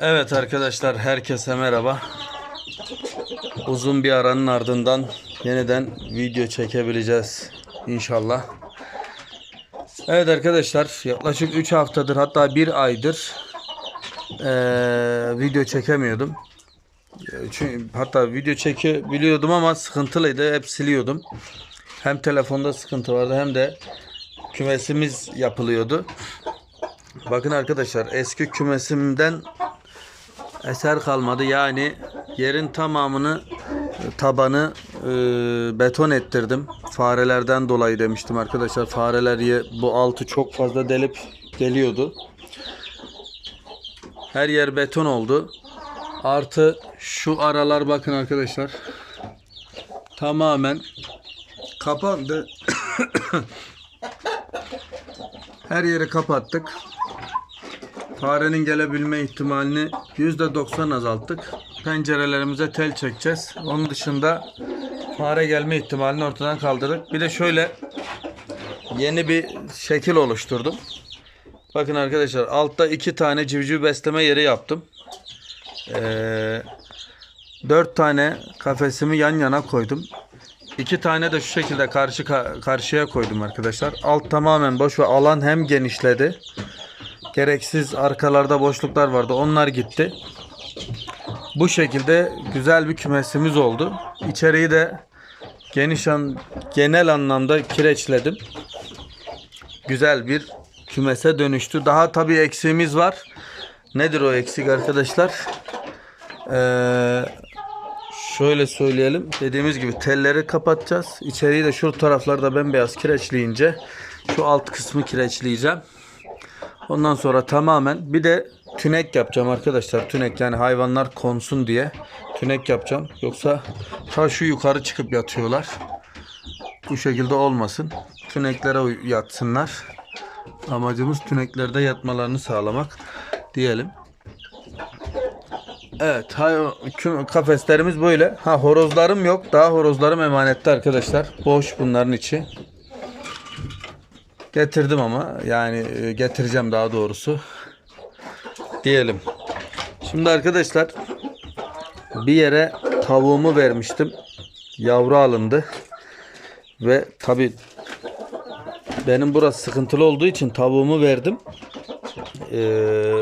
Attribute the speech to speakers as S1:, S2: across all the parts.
S1: Evet arkadaşlar herkese merhaba. Uzun bir aranın ardından yeniden video çekebileceğiz inşallah. Evet arkadaşlar yaklaşık 3 haftadır hatta 1 aydır eee, video çekemiyordum. Çünkü hatta video çekebiliyordum ama sıkıntılıydı. Hep siliyordum. Hem telefonda sıkıntı vardı hem de kümesimiz yapılıyordu. Bakın arkadaşlar eski kümesimden eser kalmadı. Yani yerin tamamını tabanı e, beton ettirdim. Farelerden dolayı demiştim arkadaşlar. Fareler ye- bu altı çok fazla delip geliyordu. Her yer beton oldu. Artı şu aralar bakın arkadaşlar. Tamamen kapandı. Her yeri kapattık. Farenin gelebilme ihtimalini %90 azalttık. Pencerelerimize tel çekeceğiz. Onun dışında fare gelme ihtimalini ortadan kaldırdık. Bir de şöyle yeni bir şekil oluşturdum. Bakın arkadaşlar altta iki tane civciv besleme yeri yaptım. Ee, dört tane kafesimi yan yana koydum. İki tane de şu şekilde karşı karşıya koydum arkadaşlar. Alt tamamen boş ve alan hem genişledi. Gereksiz arkalarda boşluklar vardı. Onlar gitti. Bu şekilde güzel bir kümesimiz oldu. İçeriği de geniş an, genel anlamda kireçledim. Güzel bir kümese dönüştü. Daha tabii eksiğimiz var. Nedir o eksik arkadaşlar? Ee, şöyle söyleyelim. Dediğimiz gibi telleri kapatacağız. İçeriği de şu taraflarda bembeyaz kireçleyince şu alt kısmı kireçleyeceğim. Ondan sonra tamamen bir de tünek yapacağım arkadaşlar. Tünek yani hayvanlar konsun diye tünek yapacağım. Yoksa ta şu yukarı çıkıp yatıyorlar. Bu şekilde olmasın. Tüneklere yatsınlar. Amacımız tüneklerde yatmalarını sağlamak diyelim. Evet, kafeslerimiz böyle. Ha horozlarım yok. Daha horozlarım emanette arkadaşlar. Boş bunların içi. Getirdim ama yani e, getireceğim daha doğrusu. Diyelim. Şimdi arkadaşlar bir yere tavuğumu vermiştim. Yavru alındı. Ve tabi benim burası sıkıntılı olduğu için tavuğumu verdim. Ee,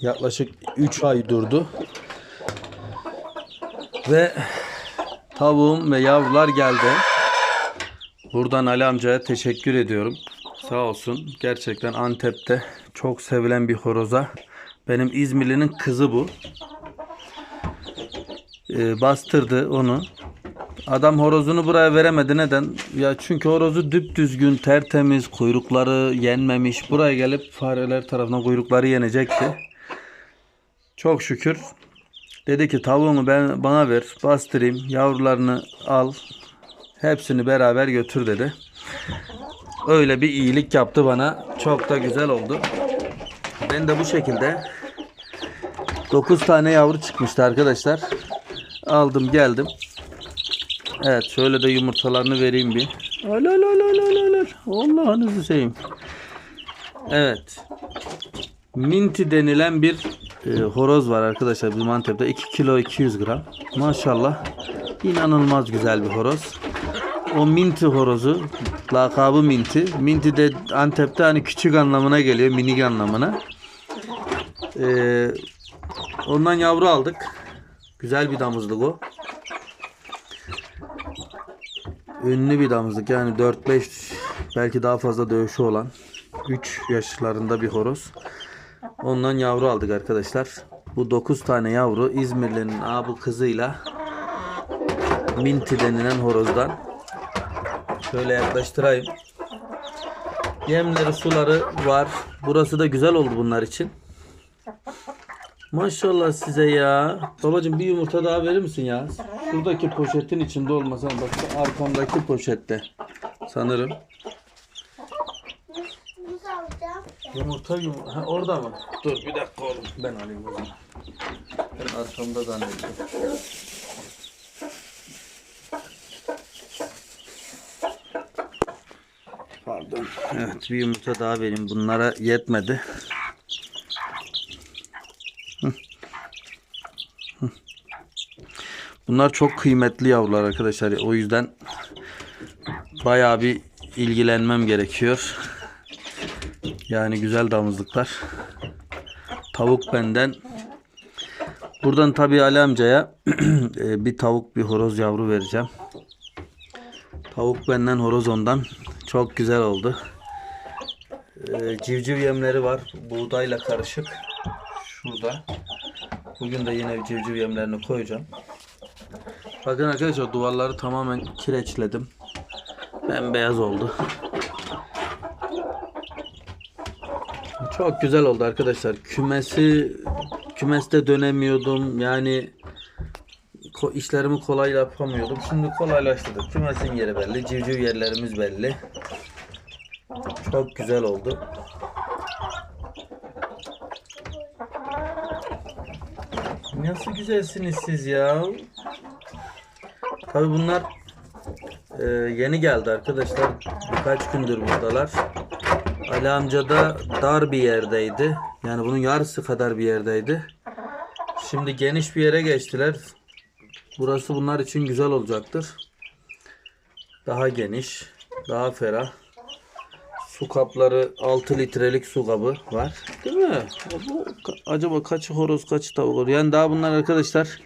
S1: yaklaşık 3 ay durdu. Ve tavuğum ve yavrular geldi. Buradan Ali amcaya teşekkür ediyorum. Sağ olsun. Gerçekten Antep'te çok sevilen bir horoza. Benim İzmirli'nin kızı bu. Ee, bastırdı onu. Adam horozunu buraya veremedi. Neden? Ya çünkü horozu düzgün, tertemiz, kuyrukları yenmemiş. Buraya gelip fareler tarafından kuyrukları yenecekti. Çok şükür. Dedi ki tavuğunu ben bana ver, bastırayım, yavrularını al, hepsini beraber götür dedi. Öyle bir iyilik yaptı bana. Çok da güzel oldu. Ben de bu şekilde 9 tane yavru çıkmıştı arkadaşlar. Aldım geldim. Evet şöyle de yumurtalarını vereyim bir. Al al al al al. Allah'ınızı seveyim. Evet. Minti denilen bir e, horoz var arkadaşlar bizim Antep'te 2 kilo 200 gram. Maşallah inanılmaz güzel bir horoz. O minti horozu lakabı minti. Minti de Antep'te hani küçük anlamına geliyor minik anlamına. Ee, ondan yavru aldık. Güzel bir damızlık o. Ünlü bir damızlık yani 4-5 belki daha fazla dövüşü olan 3 yaşlarında bir horoz. Ondan yavru aldık arkadaşlar. Bu 9 tane yavru İzmirli'nin abi kızıyla Minti denilen horozdan. Şöyle yaklaştırayım. Yemleri suları var. Burası da güzel oldu bunlar için. Maşallah size ya. Babacım bir yumurta daha verir misin ya? Şuradaki poşetin içinde olmasa bak arkamdaki poşette. Sanırım. Yumurta yumurta. Ha, orada mı? Dur bir dakika oğlum. Ben alayım o zaman. Ben arkamda zannediyorum. Pardon. Evet bir yumurta daha vereyim. Bunlara yetmedi. Bunlar çok kıymetli yavrular arkadaşlar. O yüzden bayağı bir ilgilenmem gerekiyor. Yani güzel damızlıklar. Tavuk benden. Buradan tabii Ali amcaya e, bir tavuk bir horoz yavru vereceğim. Tavuk benden horoz ondan. Çok güzel oldu. E, civciv yemleri var. Buğdayla karışık. Şurada. Bugün de yine civciv yemlerini koyacağım. Bakın arkadaşlar duvarları tamamen kireçledim. Bembeyaz oldu. Çok güzel oldu arkadaşlar. Kümesi kümeste dönemiyordum. Yani işlerimi kolay yapamıyordum. Şimdi kolaylaştırdık. Kümesin yeri belli. Civciv yerlerimiz belli. Çok güzel oldu. Nasıl güzelsiniz siz ya. Tabi bunlar e, yeni geldi arkadaşlar. Birkaç gündür buradalar. Ali amca da dar bir yerdeydi. Yani bunun yarısı kadar bir yerdeydi. Şimdi geniş bir yere geçtiler. Burası bunlar için güzel olacaktır. Daha geniş, daha ferah. Su kapları 6 litrelik su kabı var. Değil mi? Acaba kaç horoz kaç tavuk olur? Yani daha bunlar arkadaşlar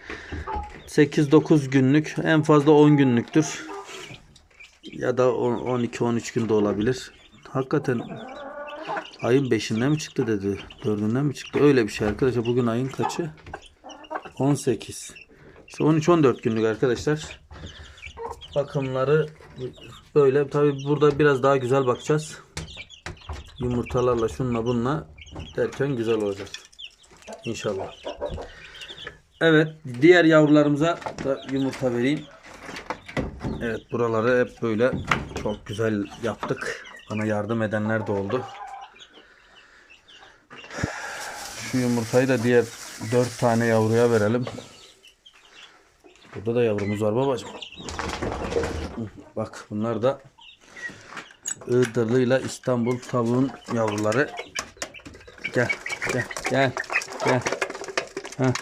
S1: 8-9 günlük en fazla 10 günlüktür. Ya da 12-13 günde olabilir. Hakikaten ayın 5'inde mi çıktı dedi. 4'ünden mi çıktı? Öyle bir şey arkadaşlar. Bugün ayın kaçı? 18. İşte 13-14 günlük arkadaşlar. Bakımları böyle. Tabi burada biraz daha güzel bakacağız. Yumurtalarla şunla bununla derken güzel olacak. İnşallah. Evet. Diğer yavrularımıza da yumurta vereyim. Evet buraları hep böyle çok güzel yaptık. Bana yardım edenler de oldu. Şu yumurtayı da diğer 4 tane yavruya verelim. Burada da yavrumuz var babacığım. Bak bunlar da Iğdırlı ile İstanbul tavuğun yavruları. Gel gel gel gel. Heh.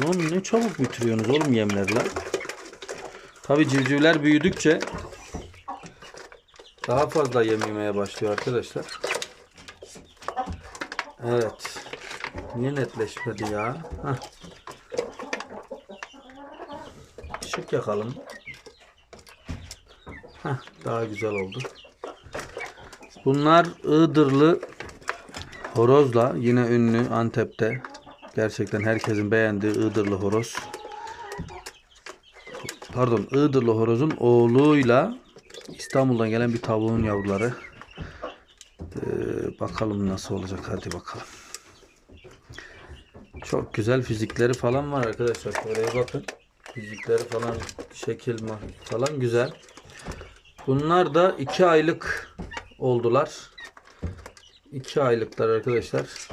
S1: Lan ne çabuk bitiriyorsunuz oğlum yemleri lan. Tabi civcivler büyüdükçe daha fazla yem yemeye başlıyor arkadaşlar. Evet. Niye netleşmedi ya? Hah. Işık yakalım. Daha güzel oldu. Bunlar Iğdırlı horozla yine ünlü Antep'te. Gerçekten herkesin beğendiği Iğdırlı horoz. Pardon Iğdırlı horozun oğluyla İstanbul'dan gelen bir tavuğun yavruları. Ee, bakalım nasıl olacak hadi bakalım. Çok güzel fizikleri falan var arkadaşlar. Şöyle bakın. Fizikleri falan şekil falan güzel. Bunlar da 2 aylık oldular. 2 aylıklar arkadaşlar.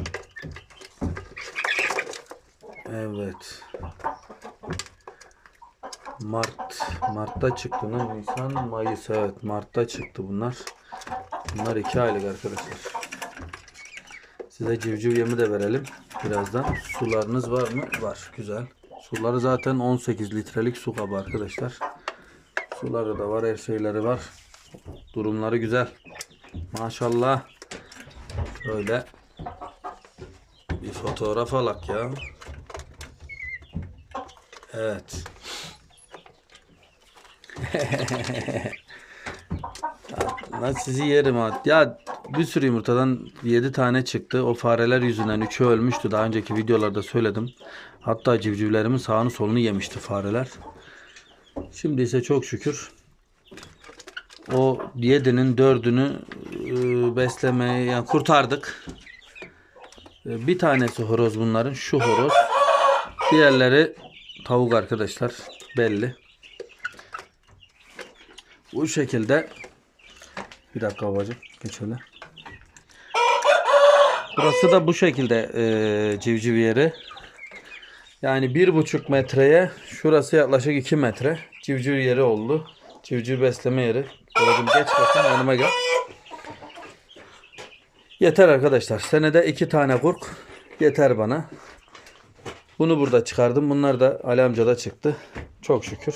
S1: Evet. Mart. Mart'ta çıktı lan. Nisan, Mayıs. Evet. Mart'ta çıktı bunlar. Bunlar 2 aylık arkadaşlar. Size civciv yemi de verelim. Birazdan. Sularınız var mı? Var. Güzel. Suları zaten 18 litrelik su kabı arkadaşlar. Suları da var. Her şeyleri var. Durumları güzel. Maşallah. Şöyle bir fotoğraf alak ya. Evet. Lan sizi yerim ha. Ya bir sürü yumurtadan 7 tane çıktı. O fareler yüzünden 3'ü ölmüştü. Daha önceki videolarda söyledim. Hatta civcivlerimin sağını solunu yemişti fareler. Şimdi ise çok şükür o 7'nin 4'ünü e, beslemeye yani kurtardık. E, Bir tanesi horoz bunların. Şu horoz. Diğerleri tavuk arkadaşlar. Belli. Bu şekilde bir dakika babacığım. Geç öyle. Burası da bu şekilde e, civciv yeri. Yani bir buçuk metreye şurası yaklaşık 2 metre civciv yeri oldu. Civciv besleme yeri. Babacığım geç bakayım yanıma gel. Yeter arkadaşlar. Senede iki tane kurk yeter bana. Bunu burada çıkardım. Bunlar da Ali amcada çıktı. Çok şükür.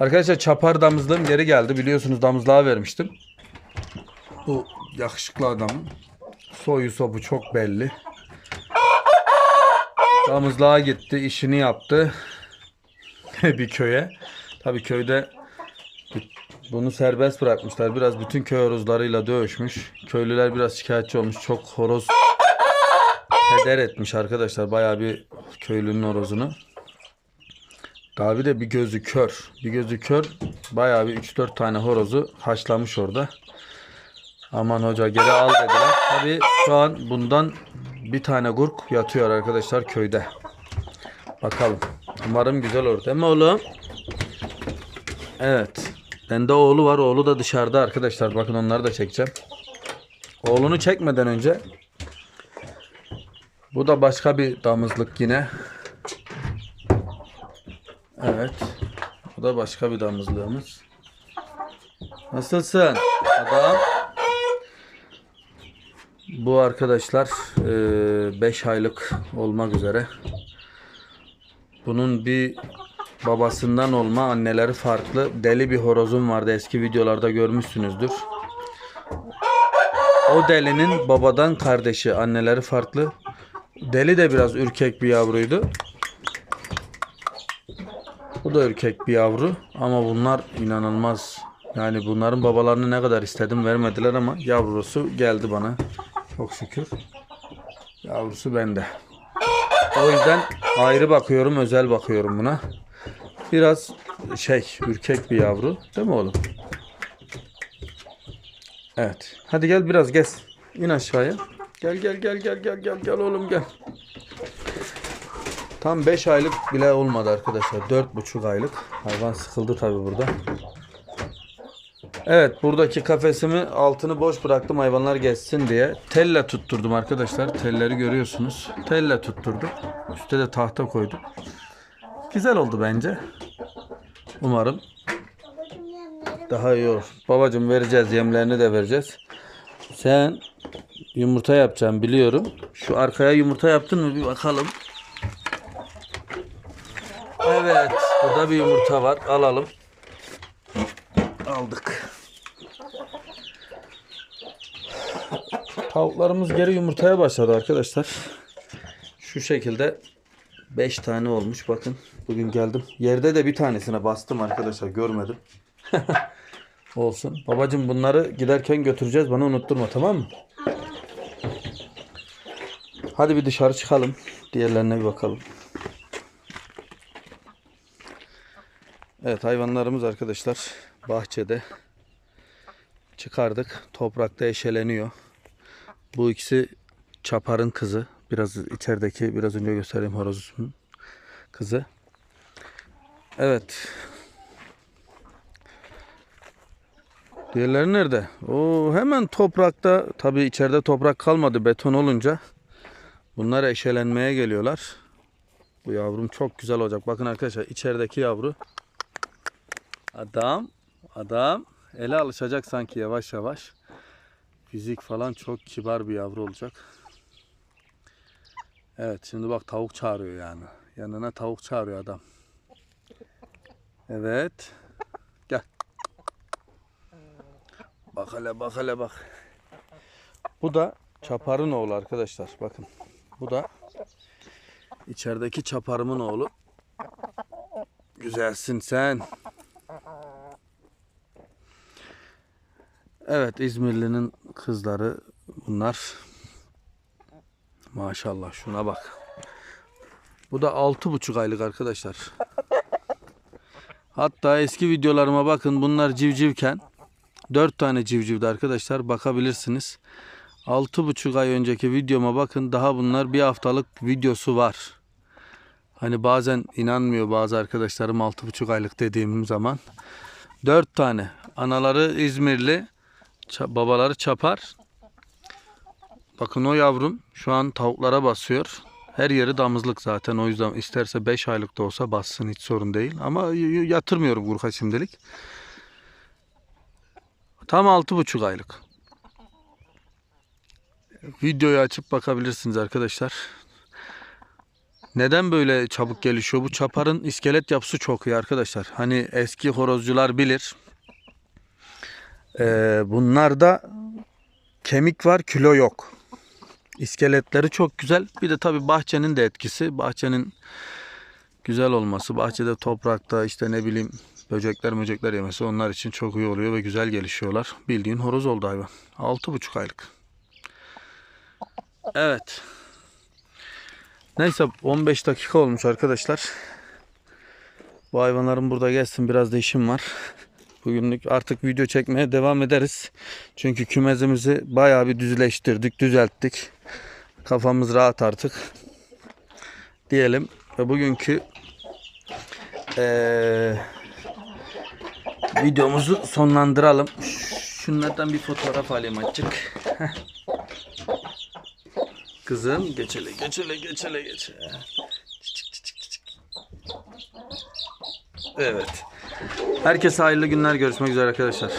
S1: Arkadaşlar çapar damızlığım geri geldi. Biliyorsunuz damızlığa vermiştim. Bu yakışıklı adamın soyu sobu çok belli. Damızlığa gitti, işini yaptı. bir köye. Tabii köyde bunu serbest bırakmışlar. Biraz bütün köy horozlarıyla dövüşmüş. Köylüler biraz şikayetçi olmuş. Çok horoz heder etmiş arkadaşlar. Bayağı bir köylünün horozunu. Daha de bir gözü kör. Bir gözü kör. Bayağı bir 3-4 tane horozu haşlamış orada. Aman hoca geri al dediler. Tabii şu an bundan bir tane gurk yatıyor arkadaşlar köyde. Bakalım. Umarım güzel olur. Değil mi oğlum? Evet. Bende oğlu var. Oğlu da dışarıda arkadaşlar. Bakın onları da çekeceğim. Oğlunu çekmeden önce bu da başka bir damızlık yine. Evet. Bu da başka bir damızlığımız. Nasılsın? Adam. Bu arkadaşlar 5 aylık olmak üzere. Bunun bir babasından olma anneleri farklı. Deli bir horozum vardı eski videolarda görmüşsünüzdür. O delinin babadan kardeşi anneleri farklı. Deli de biraz ürkek bir yavruydu. Bu da ürkek bir yavru ama bunlar inanılmaz. Yani bunların babalarını ne kadar istedim vermediler ama yavrusu geldi bana. Çok şükür. Yavrusu bende. O yüzden ayrı bakıyorum, özel bakıyorum buna. Biraz şey, ürkek bir yavru. Değil mi oğlum? Evet. Hadi gel biraz gez. İn aşağıya. Gel gel gel gel gel gel gel oğlum gel. Tam 5 aylık bile olmadı arkadaşlar. 4,5 aylık. Hayvan sıkıldı tabi burada. Evet buradaki kafesimi altını boş bıraktım hayvanlar geçsin diye. Telle tutturdum arkadaşlar. Telleri görüyorsunuz. Telle tutturdum. Üste de tahta koydum. Güzel oldu bence. Umarım daha iyi olur. Babacım vereceğiz yemlerini de vereceğiz. Sen yumurta yapacaksın biliyorum. Şu arkaya yumurta yaptın mı bir bakalım. Evet burada bir yumurta var alalım. Aldık. Tavuklarımız geri yumurtaya başladı arkadaşlar. Şu şekilde 5 tane olmuş bakın. Bugün geldim. Yerde de bir tanesine bastım arkadaşlar görmedim. Olsun. Babacım bunları giderken götüreceğiz. Bana unutturma tamam mı? Hadi bir dışarı çıkalım. Diğerlerine bir bakalım. Evet hayvanlarımız arkadaşlar bahçede çıkardık. Toprakta eşeleniyor. Bu ikisi çaparın kızı. Biraz içerideki biraz önce göstereyim horozun kızı. Evet. Diğerleri nerede? O hemen toprakta. Tabii içeride toprak kalmadı beton olunca. Bunlar eşelenmeye geliyorlar. Bu yavrum çok güzel olacak. Bakın arkadaşlar içerideki yavru. Adam, adam ele alışacak sanki yavaş yavaş. Fizik falan çok kibar bir yavru olacak. Evet şimdi bak tavuk çağırıyor yani. Yanına tavuk çağırıyor adam. Evet. Gel. Bak hele bak hele bak. Bu da çaparın oğlu arkadaşlar. Bakın. Bu da içerideki çaparımın oğlu. Güzelsin sen. Evet İzmirli'nin kızları bunlar. Maşallah şuna bak. Bu da altı buçuk aylık arkadaşlar. Hatta eski videolarıma bakın bunlar civcivken dört tane civcivdi arkadaşlar bakabilirsiniz. Altı buçuk ay önceki videoma bakın daha bunlar bir haftalık videosu var. Hani bazen inanmıyor bazı arkadaşlarım altı buçuk aylık dediğim zaman. Dört tane. Anaları İzmirli, babaları Çapar. Bakın o yavrum şu an tavuklara basıyor. Her yeri damızlık zaten o yüzden isterse 5 aylık da olsa bassın hiç sorun değil. Ama yatırmıyorum Gurka şimdilik. Tam 6,5 aylık. Videoyu açıp bakabilirsiniz arkadaşlar. Neden böyle çabuk gelişiyor? Bu çaparın iskelet yapısı çok iyi arkadaşlar. Hani eski horozcular bilir. Ee, bunlarda kemik var, kilo yok. İskeletleri çok güzel. Bir de tabii bahçenin de etkisi. Bahçenin güzel olması, bahçede toprakta işte ne bileyim böcekler möcekler yemesi onlar için çok iyi oluyor ve güzel gelişiyorlar. Bildiğin horoz oldu hayvan. 6,5 aylık. Evet. Neyse 15 dakika olmuş arkadaşlar. Bu hayvanların burada gelsin biraz da işim var. Bugünlük artık video çekmeye devam ederiz. Çünkü kümezimizi bayağı bir düzleştirdik, düzelttik. Kafamız rahat artık. Diyelim ve bugünkü eee, videomuzu sonlandıralım. Şunlardan bir fotoğraf alayım açık. Kızım geç hele geç hele geç hele geç. Çık, çık, çık, çık. Evet. Herkese hayırlı günler görüşmek üzere arkadaşlar.